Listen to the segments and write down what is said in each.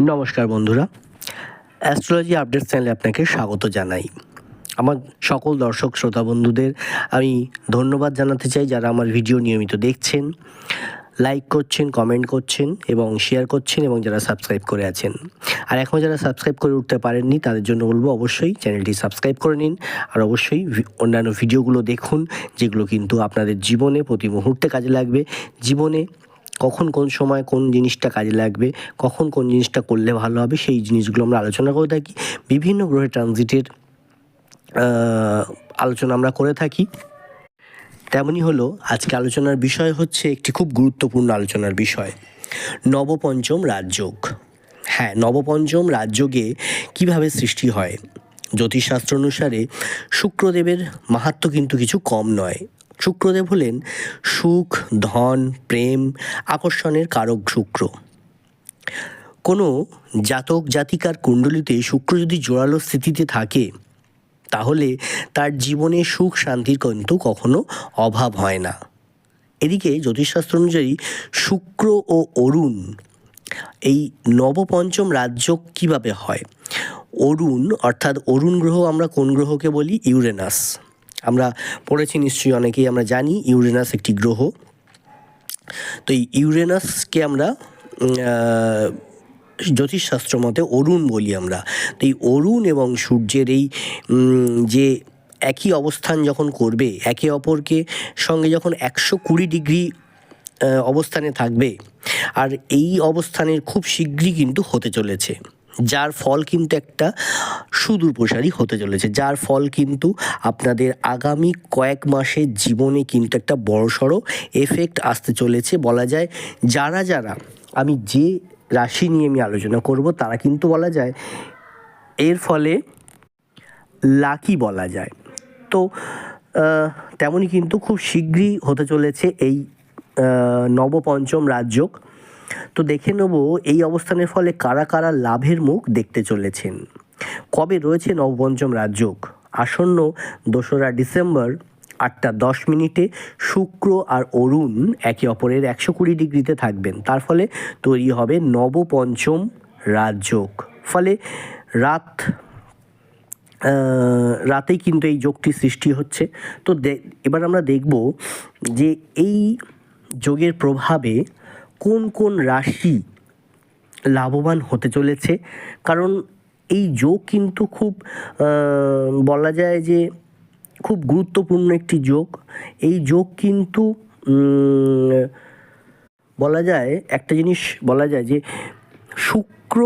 নমস্কার বন্ধুরা। Astrology update চ্যানেলে আপনাকে স্বাগত জানাই। আমার সকল দর্শক, শ্রোতা বন্ধুদের আমি ধন্যবাদ জানাতে চাই যারা আমার ভিডিও নিয়মিত দেখছেন লাইক করছেন কমেন্ট করছেন এবং শেয়ার করছেন এবং যারা সাবস্ক্রাইব করে আছেন। আর এখন যারা সাবস্ক্রাইব করে উঠতে পারেননি, তাদের জন্য বলব অবশ্যই চ্যানেলটি সাবস্ক্রাইব করে নিন। আর অবশ্যই অন্যান্য ভিডিওগুলো দেখুন, যেগুলো কিন্তু আপনাদের জীবনে প্রতি মুহূর্তে কাজে লাগবে। জীবনে কখন কোন সময় কোন জিনিসটা কাজে লাগবে, কখন কোন জিনিসটা করলে ভালো হবে, সেই জিনিসগুলো আমরা আলোচনা করে থাকি। বিভিন্ন গ্রহের ট্রানজিটের আলোচনা আমরা করে থাকি। তেমনই হলো, আজকে আলোচনার বিষয় হচ্ছে একটি খুব গুরুত্বপূর্ণ আলোচনার বিষয়, নবপঞ্চম রাজযোগ। হ্যাঁ নবপঞ্চম রাজযোগে কীভাবে সৃষ্টি হয়? জ্যোতিষশাস্ত্র অনুসারে শুক্রদেবের মাহাত্ম কিন্তু কিছু কম নয়। শুক্রদেব হলেন সুখ, ধন, প্রেম, আকর্ষণের কারক শুক্র। কোনো জাতক, জাতিকার কুণ্ডলিতে শুক্র যদি জোরালো স্থিতিতে থাকে, তাহলে তার জীবনে সুখ শান্তির কিন্তু কখনো অভাব হয় না। এদিকে জ্যোতিষশাস্ত্র অনুযায়ী শুক্র ও অরুণ, এই নবপঞ্চম রাজ্য কীভাবে হয়? অরুণ অর্থাৎ অরুণ গ্রহ আমরা কোন গ্রহকে বলি? ইউরেনাস। আমরা পড়েছি নিশ্চয়ই অনেকেই, আমরা জানি ইউরেনাস একটি গ্রহ। তো এই ইউরেনাসকে আমরা জ্যোতিষশাস্ত্র মতে অরুণ বলি আমরা। তো এই অরুণ এবং সূর্যের এই যে একই অবস্থান যখন করবে, একে অপরকে সঙ্গে যখন একশো কুড়ি ডিগ্রি অবস্থানে থাকবে, আর এই অবস্থানের খুব শীঘ্রই কিন্তু হতে চলেছে। যার ফল কিন্তু একটা সুদূর প্রসারী হতে চলেছে। যার ফল কিন্তু আপনাদের আগামী কয়েক মাসের জীবনে কিন্তু একটা বড়সড় এফেক্ট আসতে চলেছে। বলা যায় যারা যারা আমি যে রাশি নিয়ে আমি আলোচনা করব, তারা কিন্তু বলা যায় এর ফলে লাকি বলা যায়। তো তেমনই কিন্তু খুব শীঘ্রই হতে চলেছে এই নবপঞ্চম রাজযোগ। তো দেখে নেব এই অবস্থানের ফলে কারা কারা লাভের মুখ দেখতে চলেছেন। কবে রয়েছে নবপঞ্চম রাজযোগ? আসন্ন দোসরা ডিসেম্বর আটটা দশ মিনিটে শুক্র আর অরুণ একে অপরের একশো কুড়ি ডিগ্রিতে থাকবেন। তার ফলে তৈরি হবে নবপঞ্চম রাজযোগ। ফলে রাত রাতেই কিন্তু এই যোগটি সৃষ্টি হচ্ছে। তো এবার আমরা দেখব যে এই যোগের প্রভাবে কোন কোন রাশি লাভবান হতে চলেছে? কারণ এই যোগ কিন্তু খুব বলা যায় যে খুব গুরুত্বপূর্ণ একটি যোগ। এই যোগ কিন্তু বলা যায়, একটা জিনিস বলা যায় যে শুক্র,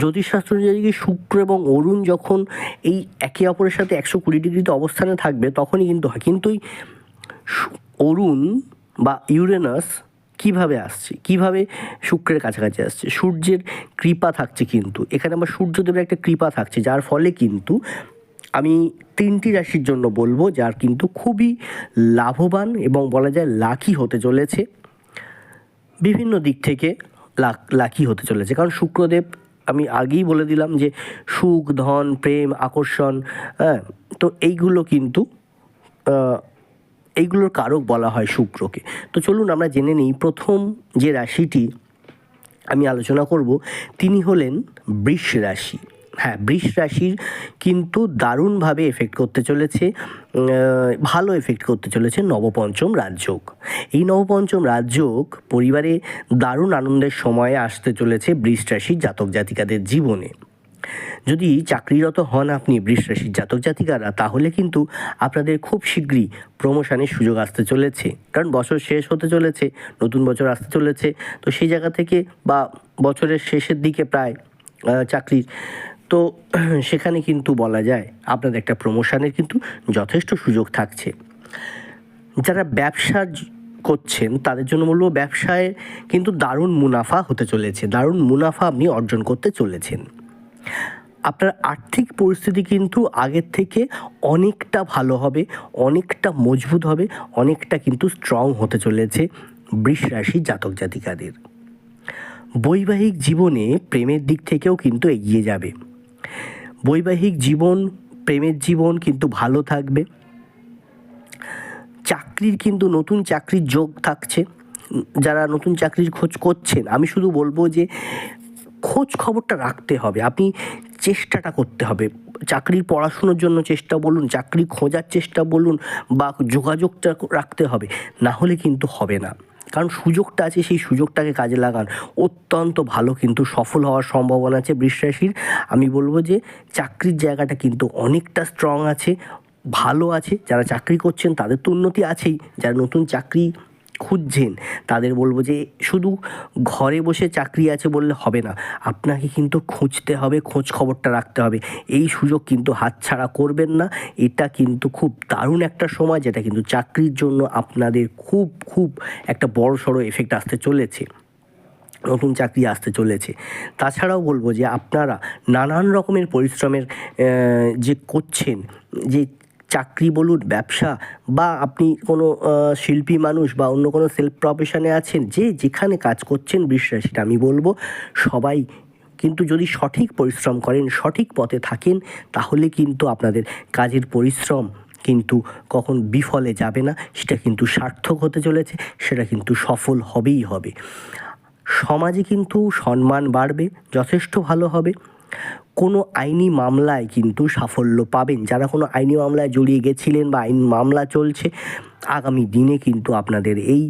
জ্যোতিষশাস্ত্র অনুযায়ী শুক্র এবং অরুণ যখন এই একে অপরের সাথে একশো কুড়ি ডিগ্রিতে অবস্থানে থাকবে, তখনই কিন্তু হয়। কিন্তু অরুণ বা ইউরেনাস কীভাবে আসছে? কীভাবে শুক্রের কাছাকাছি আসছে? সূর্যের কৃপা থাকছে কিন্তু। এখানে আমার সূর্যদেবের একটা কৃপা থাকছে, যার ফলে কিন্তু আমি তিনটি রাশির জন্য বলব, যার কিন্তু খুবই লাভবান এবং বলা যায় লাকি হতে চলেছে। বিভিন্ন দিক থেকে লাক হতে চলেছে। কারণ শুক্রদেব, আমি আগেই বলে দিলাম যে সুখ, ধন, প্রেম, আকর্ষণ হ্যাঁ তো এইগুলো কিন্তু এইগুলোর কারক বলা হয় শুক্রকে। তো চলুন আমরা জেনে নিই, প্রথম যে রাশিটি আমি আলোচনা করব, তিনি হলেন বৃষ রাশি। হ্যাঁ বৃষ রাশির কিন্তু দারুণভাবে এফেক্ট করতে চলেছে ভালো এফেক্ট করতে চলেছে নবপঞ্চম রাজযোগ। এই নবপঞ্চম রাজযোগ পরিবারে দারুণ আনন্দের সময়ে আসতে চলেছে বৃষ রাশির জাতক জাতিকাদের জীবনে। যদি চাকরিরত হন আপনি বৃষ রাশির জাতক জাতিকারা, তাহলে কিন্তু আপনাদের খুব শীঘ্রই প্রমোশনের সুযোগ আসতে চলেছে। কারণ বছর শেষ হতে চলেছে, নতুন বছর আসতে চলেছে, তো সেই জায়গা থেকে বা বছরের শেষের দিকে প্রায় চাকরির, তো সেখানে কিন্তু বলা যায় আপনাদের একটা প্রমোশনের কিন্তু যথেষ্ট সুযোগ থাকছে। যারা ব্যবসা করছেন, তাদের জন্য বলব ব্যবসায় কিন্তু দারুণ মুনাফা হতে চলেছে, দারুণ মুনাফা আপনি অর্জন করতে চলেছেন। আপনার আর্থিক পরিস্থিতি কিন্তু আগের থেকে অনেকটা ভালো হবে, অনেকটা মজবুত হবে, অনেকটা কিন্তু স্ট্রং হতে চলেছে বৃষ রাশি জাতক জাতিকাদের। বৈবাহিক জীবনে প্রেমের দিক থেকেও কিন্তু এগিয়ে যাবে। বৈবাহিক জীবন, প্রেমের জীবন কিন্তু ভালো থাকবে। চাকরির কিন্তু নতুন চাকরির যোগ থাকছে। যারা নতুন চাকরির খোঁজ করছেন, আমি শুধু বলব যে খোঁজ খবরটা রাখতে হবে। আপনি চেষ্টাটা করতে হবে। চাকরির পড়াশুনোর জন্য চেষ্টা বলুন, চাকরি খোঁজার চেষ্টা বলুন বা যোগাযোগটা রাখতে হবে। না হলে কিন্তু হবে না। কারণ সুযোগটা আছে, সেই সুযোগটাকে কাজে লাগান। অত্যন্ত ভালো কিন্তু সফল হওয়ার সম্ভাবনা আছে বিশ্বাসীর আমি বলব যে চাকরির জায়গাটা কিন্তু অনেকটা স্ট্রং আছে, ভালো আছে। যারা চাকরি করছেন তাদের তো উন্নতি আছেই। যারা নতুন চাকরি খুঁজছেন। তাদের বলব যে, শুধু ঘরে বসে চাকরি আছে বললে হবে না। আপনাকে কিন্তু খুঁজতে হবে, খোঁজ খবরটা রাখতে হবে। এই সুযোগ কিন্তু হাতছাড়া করবেন না। এটা কিন্তু খুব দারুণ একটা সময়, যেটা কিন্তু চাকরির জন্য আপনাদের খুব খুব একটা বড় সড়ো এফেক্ট আসতে চলেছে। নতুন চাকরি আসতে চলেছে। তাছাড়াও বলব যে, আপনারা নানান রকমের পরিশ্রমের যে করছেন, যে চাকরি বলুন, ব্যবসা বা আপনি কোনো শিল্পী মানুষ বা অন্য কোনো সেলফ প্রফেশনে আছেন, যে যেখানে কাজ করছেন বিশ্বাসীটা আমি বলব। সবাই কিন্তু যদি সঠিক পরিশ্রম করেন, সঠিক পথে থাকেন, তাহলে কিন্তু আপনাদের কাজের পরিশ্রম কিন্তু কখন বিফলে যাবে না, সেটা কিন্তু সার্থক হতে চলেছে, সেটা কিন্তু সফল হবেই হবে। সমাজে কিন্তু সম্মান বাড়বে, যথেষ্ট ভালো হবে। কোনো আইনি মামলায় কিন্তু সাফল্য পাবেন। যারা কোনো আইনি মামলায় জড়িয়ে গেছিলেন বা আইন মামলা চলছে, আগামী দিনে কিন্তু আপনাদের এই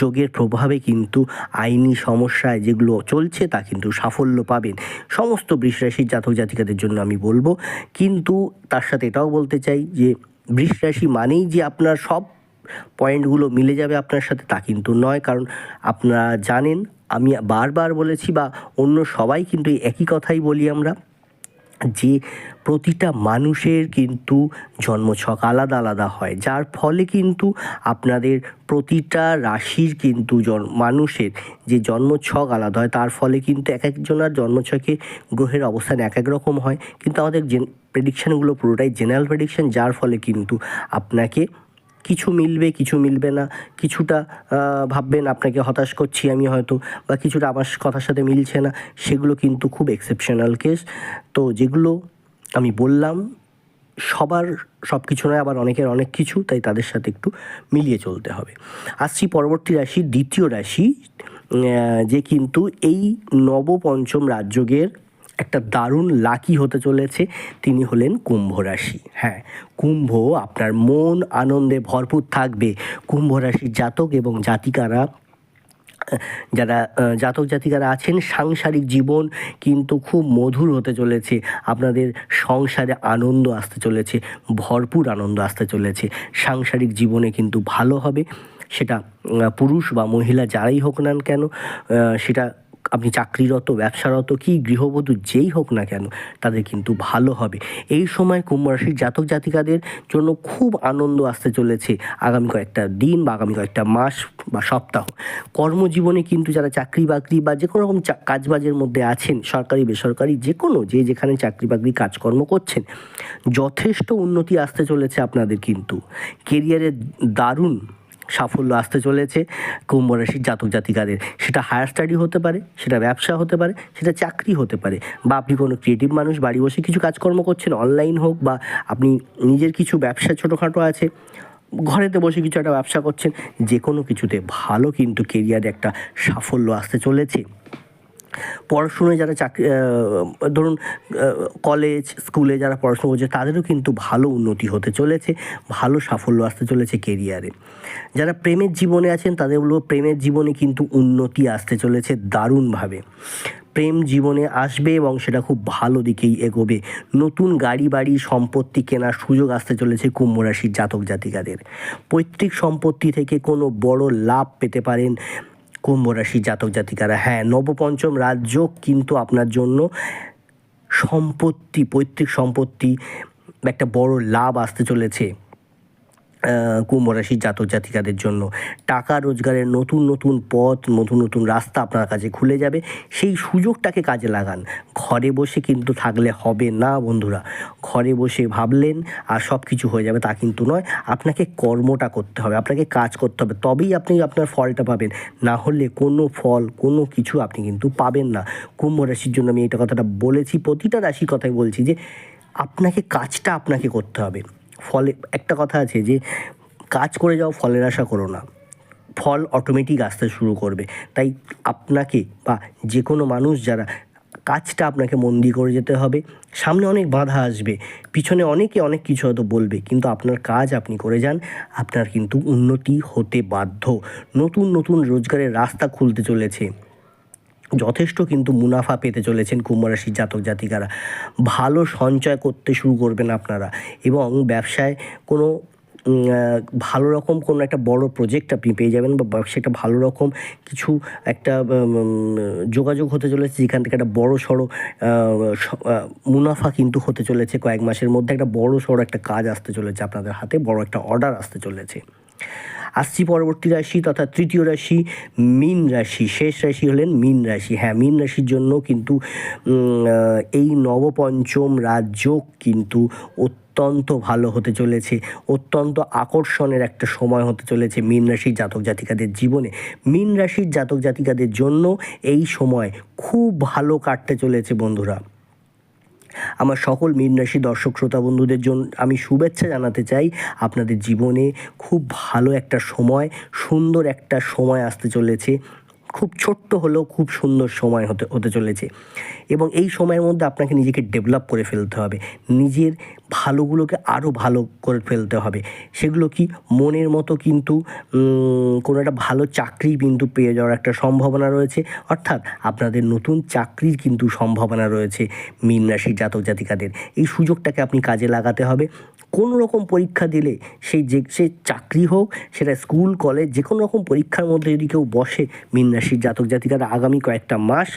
যোগের প্রভাবে কিন্তু আইনি সমস্যায় যেগুলো চলছে তা কিন্তু সাফল্য পাবেন। সমস্ত বৃষরাশির জাতক জাতিকাদের জন্য আমি বলব, কিন্তু তার সাথে এটাও বলতে চাই যে বৃষরাশি মানেই যে আপনার সব পয়েন্টগুলো মিলে যাবে আপনার সাথে তা কিন্তু নয়, কারণ আপনারা জানেন আমি বারবার বলেছি বা অন্য সবাই কিন্তু একই কথাই বলি আমরা, যে প্রতিটা মানুষের কিন্তু জন্মছক আলাদা আলাদা হয়। যার ফলে কিন্তু আপনাদের প্রতিটা রাশির কিন্তু মানুষের যে জন্মছক আলাদা হয়, তার ফলে কিন্তু এক একজনের জন্মছকে গ্রহের অবস্থান এক এক রকম হয়। কিন্তু আমাদের জেন প্রেডিকশানগুলো পুরোটাই জেনারেল প্রেডিকশান যার ফলে কিন্তু আপনাকে কিছু মিলবে কিছু মিলবে না। কিছুটা ভাববেন আপনাকে হতাশ করছি আমি হয়তো, বা কিছুটা আমার কথার সাথে মিলছে না। সেগুলো কিন্তু খুব এক্সেপশনাল কেস তো যেগুলো আমি বললাম, সবার সব কিছু নয়, আবার অনেকের অনেক কিছু, তাই তাদের সাথে একটু মিলিয়ে চলতে হবে। আসছি পরবর্তী রাশি, দ্বিতীয় রাশি যে কিন্তু এই নবপঞ্চম রাজযোগের একটা দারুণ লাকি হতে চলেছে। তিনি হলেন কুম্ভ রাশি। হ্যাঁ কুম্ভ আপনার মন আনন্দে ভরপুর থাকবে। কুম্ভ রাশির জাতক এবং জাতিকারা, যারা জাতক জাতিকারা আছেন, সাংসারিক জীবন কিন্তু খুব মধুর হতে চলেছে। আপনাদের সংসারে আনন্দ আসতে চলেছে, ভরপুর আনন্দ আসতে চলেছে। সাংসারিক জীবনে কিন্তু ভালো হবে। সেটা পুরুষ বা মহিলা যারাই হোক না কেন সেটা আপনি চাকরিরত, ব্যবসারত, কি গৃহবধূ যেই হোক না কেন, তাদের কিন্তু ভালো হবে। এই সময় কুম্ভ রাশির জাতক জাতিকাদের জন্য খুব আনন্দ আসতে চলেছে আগামী কয়েকটা দিন বা আগামী কয়েকটা মাস বা সপ্তাহ। কর্মজীবনে কিন্তু যারা চাকরি বাকরি বা যে কোনো রকম কাজবাজের মধ্যে আছেন, সরকারি, বেসরকারি যে কোনো যে যেখানে চাকরি বাকরি কাজকর্ম করছেন, যথেষ্ট উন্নতি আসতে চলেছে আপনাদের কিন্তু। কেরিয়ারে দারুণ সাফল্য আসতে চলেছে কুম্ভ রাশির জাতক জাতিকাদের। সেটা হায়ার স্টাডি হতে পারে, সেটা ব্যবসা হতে পারে, সেটা চাকরি হতে পারে বা আপনি কোনো ক্রিয়েটিভ মানুষ, বাড়ি বসে কিছু কাজকর্ম করছেন অনলাইন হোক বা আপনি নিজের কিছু ব্যবসা ছোটোখাটো আছে, ঘরেতে বসে কিছু একটা ব্যবসা করছেন যে কোনো কিছুতে ভালো কিন্তু কেরিয়ারে একটা সাফল্য আসতে চলেছে। পড়াশুনোয় যারা চাকরি ধরুন কলেজ স্কুলে যারা পড়াশোনা করছে, তাদেরও কিন্তু ভালো উন্নতি হতে চলেছে, ভালো সাফল্য আসতে চলেছে কেরিয়ারে যারা প্রেমের জীবনে আছেন, তাদের প্রেমের জীবনে কিন্তু উন্নতি আসতে চলেছে দারুণভাবে। প্রেম জীবনে আসবে এবং সেটা খুব ভালো দিকেই এগোবে। নতুন গাড়ি, বাড়ি, সম্পত্তি কেনার সুযোগ আসতে চলেছে কুম্ভ রাশির জাতক জাতিকাদের। পৈতৃক সম্পত্তি থেকে কোনো বড় লাভ পেতে পারেন কুম্ভ রাশি জাতক জাতিকারা। হ্যাঁ নবপঞ্চম রাজযোগ কিন্তু আপনার জন্য সম্পত্তি, পৈতৃক সম্পত্তি, একটা বড় লাভ আসতে চলেছে। কুম্ভ রাশির জাতক জাতিকাদের জন্য টাকা রোজগারের নতুন নতুন পথ, নতুন নতুন রাস্তা আপনার কাছে খুলে যাবে। সেই সুযোগটাকে কাজে লাগান। ঘরে বসে কিন্তু থাকলে হবে না বন্ধুরা। ঘরে বসে ভাবলেন আর সব কিছু হয়ে যাবে তা কিন্তু নয়। আপনাকে কর্মটা করতে হবে, আপনাকে কাজ করতে হবে। তবেই আপনি আপনার ফলটা পাবেন। না হলে কোনো ফল, কোনো কিছু আপনি কিন্তু পাবেন না। কুম্ভ রাশির জন্য আমি এটা কথাটা বলেছি, প্রতিটা রাশির কথাই বলছি যে আপনাকে কাজটা আপনাকে করতে হবে। ফলে, একটা কথা আছে যে, কাজ করে যাও, ফলের আশা করো না। ফল অটোমেটিক আসতে শুরু করবে। তাই আপনাকে বা যে কোনো মানুষ যারা, কাজটা আপনাকে মন দিয়ে করে যেতে হবে। সামনে অনেক বাধা আসবে। পিছনে অনেকে অনেক কিছু হয়তো বলবে, কিন্তু আপনার কাজ আপনি করে যান। আপনার কিন্তু উন্নতি হতে বাধ্য। নতুন নতুন রোজগারের রাস্তা খুলতে চলেছে। যথেষ্ট কিন্তু মুনাফা পেতে চলেছেন কুম্ভ রাশির জাতক জাতিকারা। ভালো সঞ্চয় করতে শুরু করবেন আপনারা এবং ব্যবসায় কোনো ভালো রকম কোনো একটা বড় প্রজেক্ট আপনি পেয়ে যাবেন বা ব্যবসায় একটা ভালো রকম কিছু একটা যোগাযোগ হতে চলেছে যেখান থেকে একটা বড় সড়ো মুনাফা কিন্তু হতে চলেছে কয়েক মাসের মধ্যে। একটা বড় সড়ো একটা কাজ আসতে চলেছে আপনাদের হাতে, বড় একটা অর্ডার আসতে চলেছে। আসছি পরবর্তী রাশি তথা তৃতীয় রাশি মীন রাশি। শেষ রাশি হলেন মীন রাশি। হ্যাঁ মীন রাশির জন্য কিন্তু এই নবপঞ্চম রাজ্য কিন্তু অত্যন্ত ভালো হতে চলেছে। অত্যন্ত আকর্ষণের একটা সময় হতে চলেছে মীন রাশির জাতক জাতিকাদের জীবনে। মীন রাশির জাতক জাতিকাদের জন্য এই সময় খুব ভালো কাটতে চলেছে বন্ধুরা। আমার সকল মীন রাশি দর্শক, শ্রোতা বন্ধুদের জন্য আমি শুভেচ্ছা জানাতে চাই। আপনাদের জীবনে খুব ভালো একটা সময়, সুন্দর একটা সময় আসতে চলেছে। খুব ছোট্ট হলেও খুব সুন্দর সময় হতে হতে চলেছে। এবং এই সময়ের মধ্যে আপনাকে নিজেকে ডেভেলপ করে ফেলতে হবে। নিজের ভালোগুলোকে আরও ভালো করে ফেলতে হবে। সেগুলো কি মনের মতো কিন্তু কোনো একটা ভালো চাকরি কিন্তু পেয়ে যাওয়ার একটা সম্ভাবনা রয়েছে। অর্থাৎ আপনাদের নতুন চাকরির কিন্তু সম্ভাবনা রয়েছে মীন রাশির জাতক জাতিকাদের। এই সুযোগটাকে আপনি কাজে লাগাতে হবে। কোনো রকম পরীক্ষা দিলে সেই যে, সে চাকরি হোক, সেটা স্কুল, কলেজ যে কোনো রকম পরীক্ষার মধ্যে যদি কেউ বসে মীন রাশির জাতক জাতিকারা আগামী কয়েকটা মাস,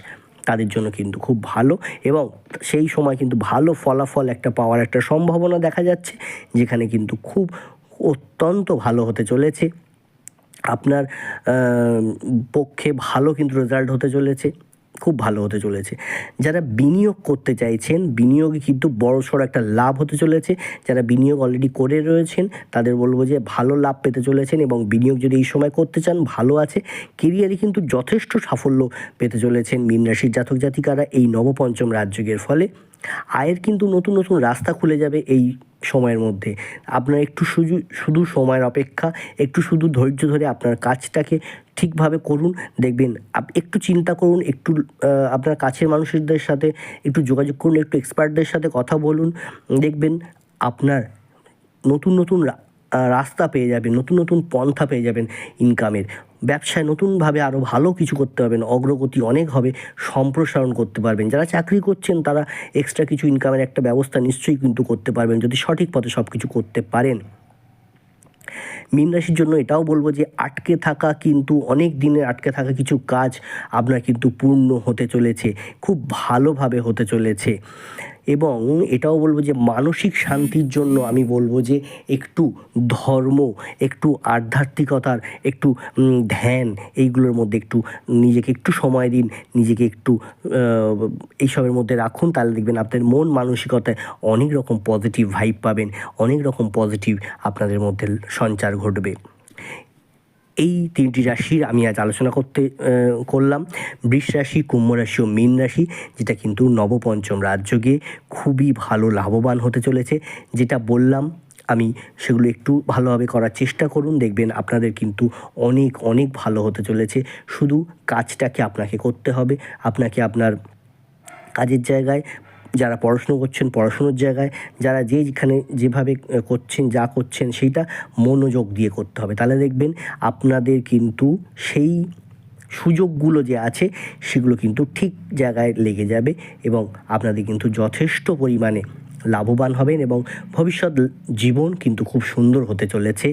তাদের জন্য কিন্তু খুব ভালো এবং সেই সময় কিন্তু ভালো ফলাফল একটা পাওয়ার একটা সম্ভাবনা দেখা যাচ্ছে, যেখানে কিন্তু খুব অত্যন্ত ভালো হতে চলেছে। আপনার পক্ষে ভালো কিন্তু রেজাল্ট হতে চলেছে। খুব ভালো হতে চলেছে। যারা বিনিয়োগ করতে চাইছেন, বিনিয়োগে কিন্তু বড়সড় একটা লাভ হতে চলেছে। যারা বিনিয়োগ অলরেডি করে রয়েছেন, তাদের বলব যে ভালো লাভ পেতে চলেছেন এবং বিনিয়োগ যদি এই সময় করতে চান, ভালো আছে। কেরিয়ারে কিন্তু যথেষ্ট সাফল্য পেতে চলেছেন মীন রাশির জাতক জাতিকারা এই নবপঞ্চম রাজযোগের ফলে। আয়ের কিন্তু নতুন নতুন রাস্তা খুলে যাবে এই সময়ের মধ্যে। আপনার একটু শুধু শুধু সময়ের অপেক্ষা, একটু শুধু ধৈর্য ধরে আপনার কাজটাকে ঠিকভাবে করুন, দেখবেন একটু চিন্তা করুন, একটু আপনার কাছের মানুষদের সাথে একটু যোগাযোগ করুন, একটু এক্সপার্টদের সাথে কথা বলুন, দেখবেন আপনার নতুন নতুন রাস্তা পেয়ে যাবেন, নতুন নতুন পন্থা পেয়ে যাবেন ইনকামের ব্যবসায় নতুনভাবে আরও ভালো কিছু করতে পারবেন, অগ্রগতি অনেক হবে, সম্প্রসারণ করতে পারবেন। যারা চাকরি করছেন, তারা এক্সট্রা কিছু ইনকামের একটা ব্যবস্থা নিশ্চয়ই কিন্তু করতে পারবেন, যদি সঠিক পথে সব কিছু করতে পারেন। মীন রাশির জন্য এটাও বলব যে, আটকে থাকা কিন্তু অনেক দিনের আটকে থাকা কিছু কাজ আপনার কিন্তু পূর্ণ হতে চলেছে, খুব ভালোভাবে হতে চলেছে। এবং এটাও বলব যে মানসিক শান্তির জন্য আমি বলব যে একটু ধর্ম, একটু আধ্যাত্মিকতার, একটু ধ্যান এইগুলোর মধ্যে একটু নিজেকে একটু সময় দিন, নিজেকে একটু এইসবের মধ্যে রাখুন, তাহলে দেখবেন আপনার মন মানসিকতায় অনেক রকম পজিটিভ ভাইব পাবেন, অনেক রকম পজিটিভ আপনাদের মধ্যে সঞ্চার ঘটবে। এই তিনটি রাশির আমি আজ আলোচনা করতে করলাম। বৃষ রাশি, কুম্ভ রাশি ও মীন রাশি, যেটা কিন্তু নবপঞ্চম রাজযোগে খুবই ভালো লাভবান হতে চলেছে। যেটা বললাম, আমি সেগুলো একটু ভালোভাবে করার চেষ্টা করুন। দেখবেন আপনাদের কিন্তু অনেক অনেক ভালো হতে চলেছে। শুধু কাজটাকে আপনাকে করতে হবে। আপনাকে আপনার কাজের জায়গায় যারা পড়াশুনো করছেন, পড়াশুনোর জায়গায় যারা যেখানে যেভাবে করছেন, যা করছেন, সেইটা মনোযোগ দিয়ে করতে হবে। তাহলে দেখবেন আপনাদের কিন্তু সেই সুযোগগুলো যে আছে, সেগুলো কিন্তু ঠিক জায়গায় লেগে যাবে এবং আপনাদের কিন্তু যথেষ্ট পরিমাণে লাভবান হবেন এবং ভবিষ্যৎ জীবন কিন্তু খুব সুন্দর হতে চলেছে,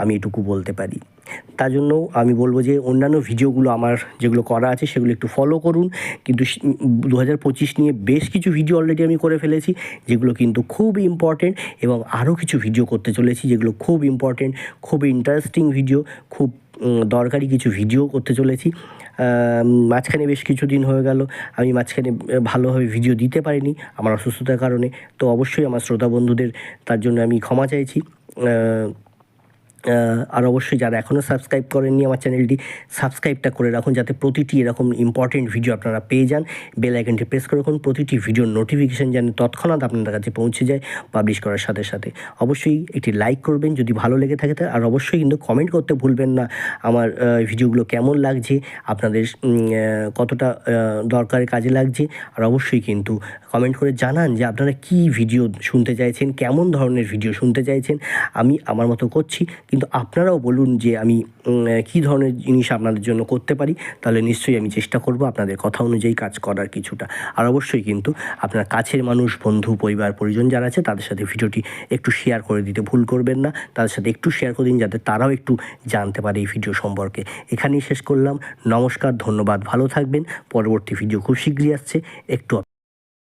আমি এটুকু বলতে পারি। তার জন্য আমি বলব যে অন্যান্য ভিডিওগুলো আমার যেগুলো করা আছে সেগুলো একটু ফলো করুন। কিন্তু দু হাজার পঁচিশ নিয়ে বেশ কিছু ভিডিও অলরেডি আমি করে ফেলেছি, যেগুলো কিন্তু খুব ইম্পর্টেন্ট এবং আরও কিছু ভিডিও করতে চলেছি যেগুলো খুব ইম্পর্টেন্ট খুব ইন্টারেস্টিং ভিডিও খুব দরকারি কিছু ভিডিও করতে চলেছি। মাঝখানে বেশ কিছুদিন হয়ে গেল। আমি মাঝখানে ভালোভাবে ভিডিও দিতে পারিনি আমার অসুস্থতার কারণে। তো অবশ্যই আমার শ্রোতা বন্ধুদের তার জন্য আমি ক্ষমা চাইছি। আর অবশ্যই যারা এখনও সাবস্ক্রাইব করেননি আমার চ্যানেলটি সাবস্ক্রাইবটা করে রাখুন যাতে প্রতিটি এরকম ইম্পর্টেন্ট ভিডিও আপনারা পেয়ে যান। বেল আইকনটি প্রেস করে রাখুন, প্রতিটি ভিডিওর নোটিফিকেশান যেন তৎক্ষণাৎ আপনাদের কাছে পৌঁছে যায় পাবলিশ করার সাথে সাথে। অবশ্যই একটি লাইক করবেন, যদি ভালো লেগে থাকে আর অবশ্যই কিন্তু কমেন্ট করতে ভুলবেন না আমার ভিডিওগুলো কেমন লাগছে, আপনাদের কতটা দরকারে কাজে লাগছে। আর অবশ্যই কিন্তু কমেন্ট করে জানান যে আপনারা কি ভিডিও শুনতে চাইছেন, কেমন ধরনের ভিডিও শুনতে চাইছেন। আমি আমার মতো করছি। কিন্তু আপনারাও বলুন যে আমি কী ধরনের জিনিস আপনাদের জন্য করতে পারি, তাহলে নিশ্চয়ই আমি চেষ্টা করব আপনাদের কথা অনুযায়ী কাজ করার কিছুটা। আর অবশ্যই কিন্তু আপনার কাছের মানুষ, বন্ধু, পরিবার, পরিজন যারা আছে, তাদের সাথে ভিডিওটি একটু শেয়ার করে দিতে ভুল করবেন না। তাদের সাথে একটু শেয়ার করে দিন যাতে তারাও একটু জানতে পারে এই ভিডিও সম্পর্কে। এখানেই শেষ করলাম। নমস্কার, ধন্যবাদ, ভালো থাকবেন। পরবর্তী ভিডিও খুব শীঘ্রই আসছে। একটু